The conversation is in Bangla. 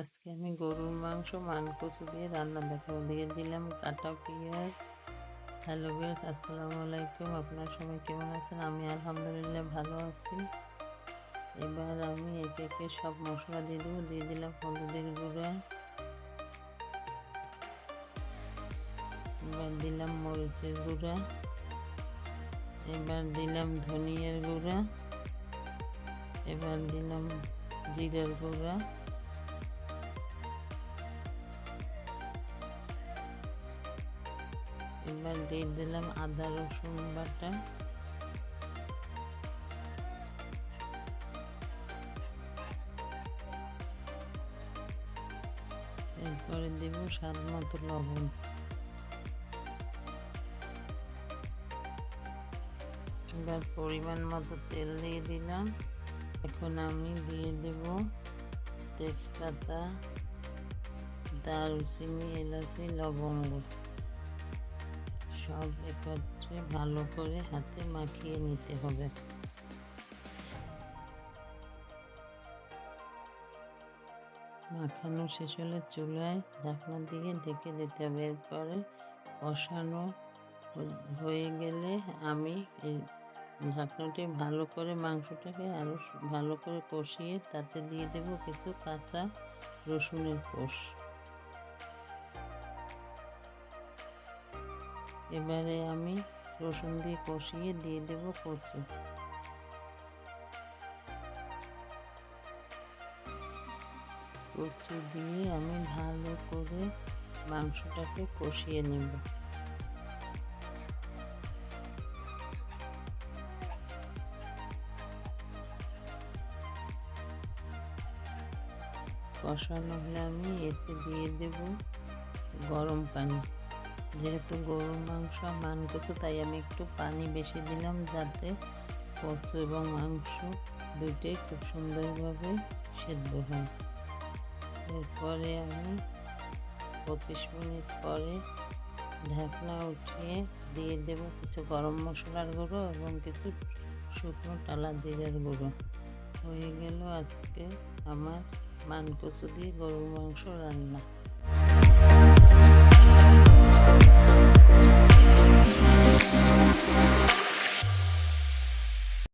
আজকে আমি গরুর মাংস মানকচু দিয়ে রান্না দেখাবো। দিয়ে দিলাম কাটা পেঁয়াজ। হ্যালো বিয়ার্স আসসালামু আলাইকুম। আপনার সবাই কেমন আছেন? আমি আলহামদুলিল্লাহ ভালো আছি। এবার আমি একে একে সব মশলা দিয়ে দেবো। দিয়ে দিলাম হলুদের গুঁড়া। এবার দিলাম মরিচের গুঁড়া। এবার দিলাম ধনিয়ার গুঁড়া। এবার দিলাম জিরার গুঁড়া। এবার দিয়ে দিলাম আদা, রসুন বাটা। এরপরে দেব স্বাদ মতো লবণ। এবার পরিমাণ মতো তেল দিয়ে দিলাম। এখন আমি দিয়ে দেব তেজপাতা, দারুচিনি, এলাচি, লবঙ্গ। সব একত্রে ভালো করে হাতে মাখিয়ে নিতে হবে। মাখানো শেষ হলে চুলায় ঢাকনা দিয়ে ঢেকে দিতে হবে। এরপরে কষানো হয়ে গেলে আমি এই ঢাকনাটি ভালো করে মাংসটাকে আরও ভালো করে কষিয়ে তাতে দিয়ে দেব কিছু কাঁচা রসুনের কোষ। এবারে আমি রসুন দিয়ে কষিয়ে দিয়ে দেব কচু। কচু দিয়ে আমি ভালো করে মাংসটাকে কষিয়ে নেব। কষানো হলে আমি এতে দিয়ে দেব গরম পানি। যেহেতু গরুর মাংস মান কচু তাই আমি একটু পানি বেশি দিলাম যাতে কচু এবং মাংস দুইটাই খুব সুন্দরভাবে সেদ্ধ হয়। এরপরে আমি পঁচিশ মিনিট পরে ঢাকনা উঠিয়ে দিয়ে দেব কিছু গরম মশলার গুঁড়ো এবং কিছু শুকনো টালা জিরার গুঁড়ো। হয়ে গেল আজকে আমার মানকচু দিয়ে গরুর মাংস রান্না।